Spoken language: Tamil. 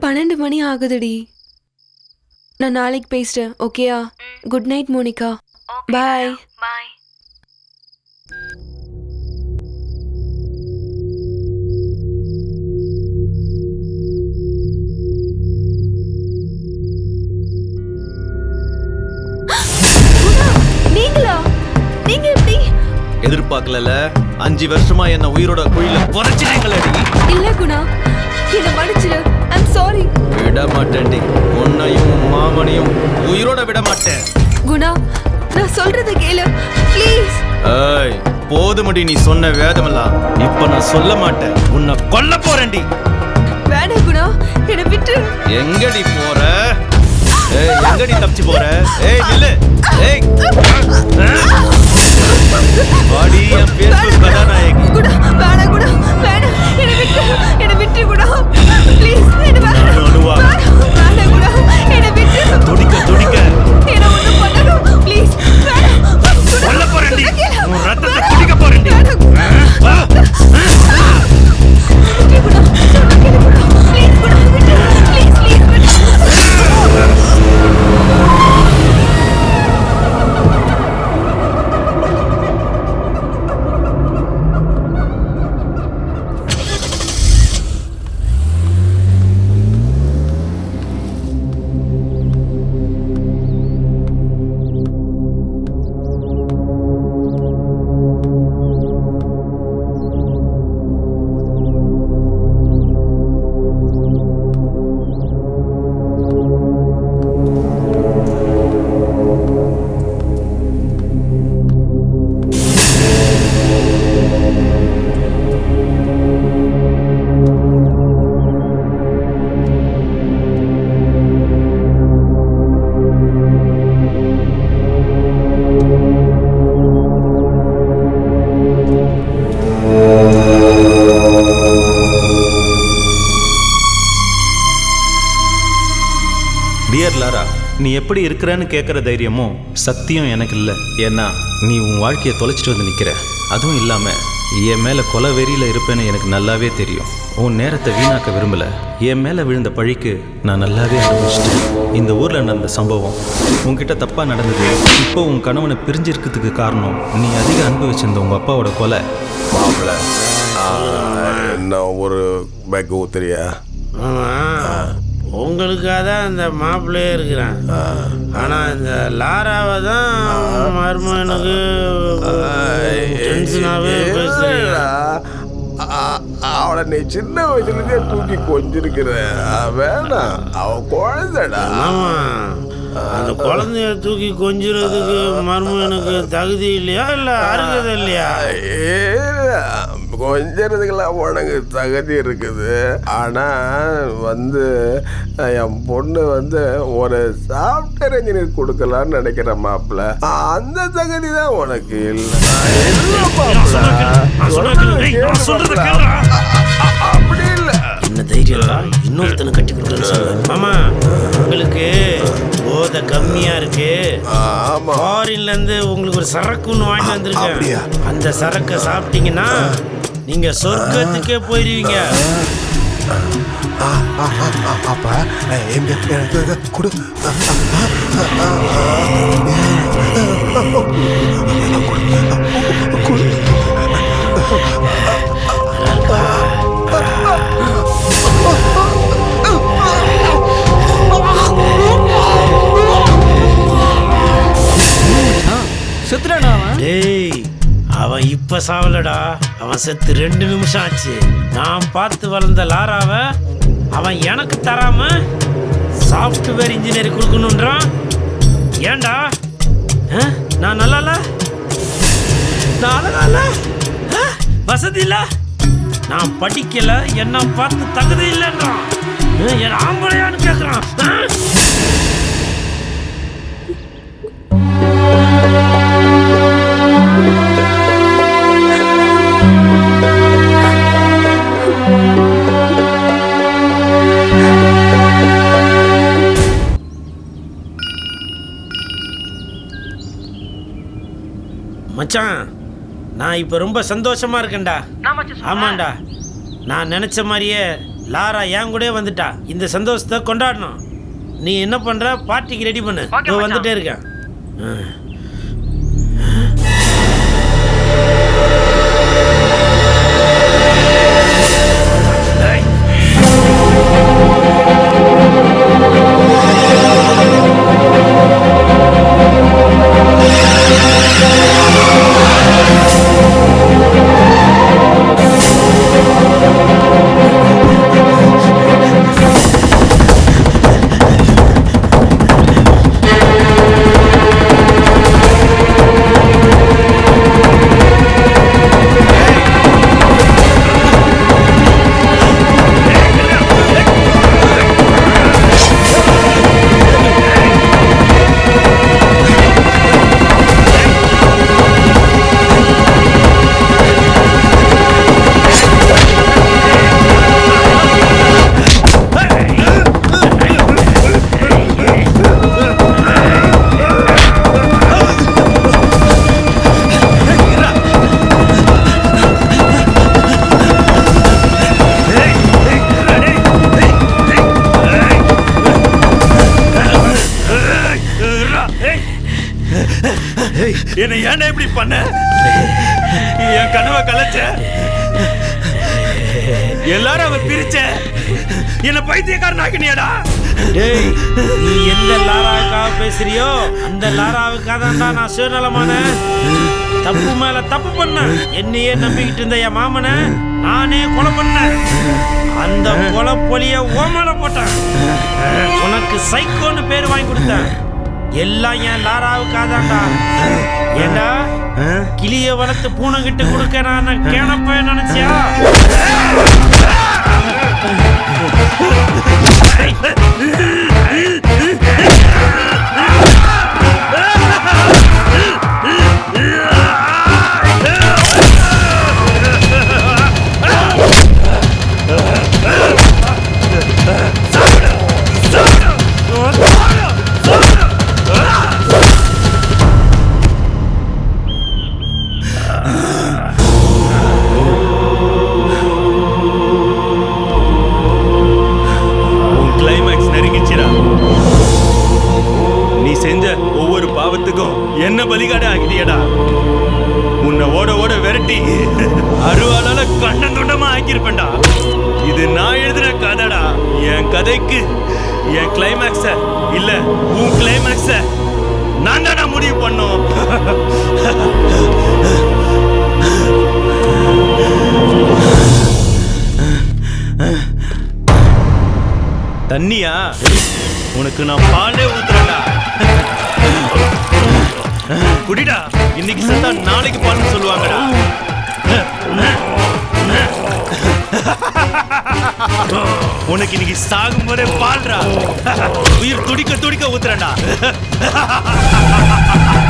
பன்னெண்டு மணி ஆகுதுடி. நான் நாளைக்கு பேசுறேன் ஓகேயா? Good night Monica. Bye bye நீங்களா? நீங்க எப்படி? எதிர்பார்க்கல அஞ்சு வருஷமா என்ன உயிரோட குழியில புதைச்சிட்டீங்களடி இல்ல குணா என்ன மன்னிச்சிடு ஐம் சாரி விட மாட்டேன்டி உன்னையும் உன் மாமனையும் உயிரோட விட மாட்டேன் குணா நான் சொல்றத கேளு. ப்ளீஸ் ஏய் போதுமடி நீ சொன்ன வேதமெல்லாம். இப்ப நான் சொல்ல மாட்டேன். உன்னை கொல்ல போறேன்டி. வேணாம் குணா என்னை விட்டு. எங்கடி போற? ஏய் எங்கடி தப்பிச்சு போற? ஏய் நில்லு. எப்படி இருக்கிறன்னு கேட்குற தைரியமும் சத்தியம் எனக்கு இல்லை. ஏன்னா நீ உன் வாழ்க்கையை தொலைச்சிட்டு வந்து நிற்கிற அதுவும் இல்லாமல் என் மேலே கொலை வெறியில் இருப்பேன்னு எனக்கு நல்லாவே தெரியும். உன் நேரத்தை வீணாக்க விரும்பல. என் மேலே விழுந்த பழிக்கு நான் நல்லாவே அனுபவிச்சிட்டேன். இந்த ஊரில் நடந்த சம்பவம் உன்கிட்ட தப்பாக நடந்தது. இப்போ உன் கணவனை பிரிஞ்சிருக்கிறதுக்கு காரணம் நீ அதிக அனுபவிச்சிருந்த உங்கள் அப்பாவோட கொலை. மாப்பிள்ள என்ன ஒரு பேக் ஊத்துறியா ஆமா உங்களுக்காக தான் அந்த மாப்பிள்ளையே இருக்கிறேன். ஆனா இந்த லாராவை தான் மருமகனுக்கு டென்ஷனாகவே பேசுறீங்க. அவளை நீ சின்ன வயசுலேருந்தே தூக்கி கொஞ்சிருக்கிற. வேணாம் அவ குழந்தைடா. ஆமா அந்த குழந்தைய தூக்கி கொஞ்சுறதுக்கு மருமகனுக்கு தகுதி இல்லையா? இல்ல அருகதை இல்லையா? ஏ, கொஞ்சறதுக்கெல்லாம் உனக்கு தகுதி இருக்குது. ஆனா வந்து என் பொண்ணு வந்து ஒரு சாஃப்ட்வேர் இன்ஜினியர் கொடுக்கலான்னு நினைக்கிறேன் மாப்பிள்ள அந்த தகுதி தான் உனக்கு இல்லை. அப்படி இல்லை. என்ன தைரியம் இன்னொருத்தனை கட்டி கொடுக்குறேன்னு மாமா உங்களுக்கு போதை கம்மியா இருக்கு. ஆமா. ஃபாரின்ல இருந்து உங்களுக்கு ஒரு சரக்கு ஒன்று வாங்கிட்டு வந்திருக்கேன். அந்த சரக்கை சாப்பிட்டீங்கன்னா நீங்க சொர்க்கத்துக்கே போயிருவீங்க. அப்ப எங்க எனக்கு கொடு செத்துறானா டேய் அவன் இப்ப சாவலடா. அவன் செத்து ரெண்டு நிமிஷம் ஆச்சு. நான் பார்த்து வளர்ந்த லாராவ அவன் எனக்கு தராம சாஃப்ட்வேர் இன்ஜினியர் கொடுக்கணுன்றான் ஏன்டா? ஆ? நான் நல்லா நான் ஆ? வசதி இல்ல? நான் படிக்கல என்ன பார்த்து தகுதி இல்லைன்றான். என் ஆம்பளையான்னு கேட்குறான் மச்சான். நான் இப்போ ரொம்ப சந்தோஷமா இருக்கேன்டா. ஆமாண்டா. நான் நினைச்ச மாதிரியே லாரா என் கூடயே வந்துட்டா. இந்த சந்தோஷத்தை கொண்டாடணும். நீ என்ன பண்ற? பார்ட்டிக்கு ரெடி பண்ணு. வந்துட்டே இருக்கேன். என்ன ஏன்டா இப்படி பண்ண? என் கனவை கலைச்ச? எல்லாரும் அவ பிரிச்ச? என்ன பைத்தியக்காரன் ஆக்கினியடா? டேய். நீ எந்த லாராவுக்காக பேசுறியோ அந்த லாராவுக்காக தான்டா நான் சுயநலமான தப்பு மேல தப்பு பண்ண. என்னையே நம்பிக்கிட்டு இருந்த என் மாமனை நானே கொலை பண்ணேன் அந்த கொலை பொலிய ஓமல போட்டேன். உனக்கு சைக்கோன்னு பேர் வாங்கி கொடுத்தேன். எல்லாம் என் லாராவுக்காக தான்டா ஏண்டா கிளிய வளர்த்து பூனை கிட்ட கொடுக்க நான் கேனப்ப நினைச்சியா? உன் அருவாளால கண்ணன் தொண்டமா ஆக்கியிருப்பேன்டா. இது நான் எழுதின கதைடா. என் கதைக்கு என் கிளைமேக்ஸ இல்ல உன் கிளைமேக்ஸ நான் தானே முடிவு பண்ணோம். தண்ணியா? உனக்கு நான் பாலே ஊத்துறேன்டா. குடிடா இன்னைக்கு செத்தா நாளைக்கு பால்னு சொல்லுவாங்கடா. உனக்கு இன்னைக்கு சாகும் போதே பால்டா உயிர் துடிக்க துடிக்க ஊத்துறேன்டா.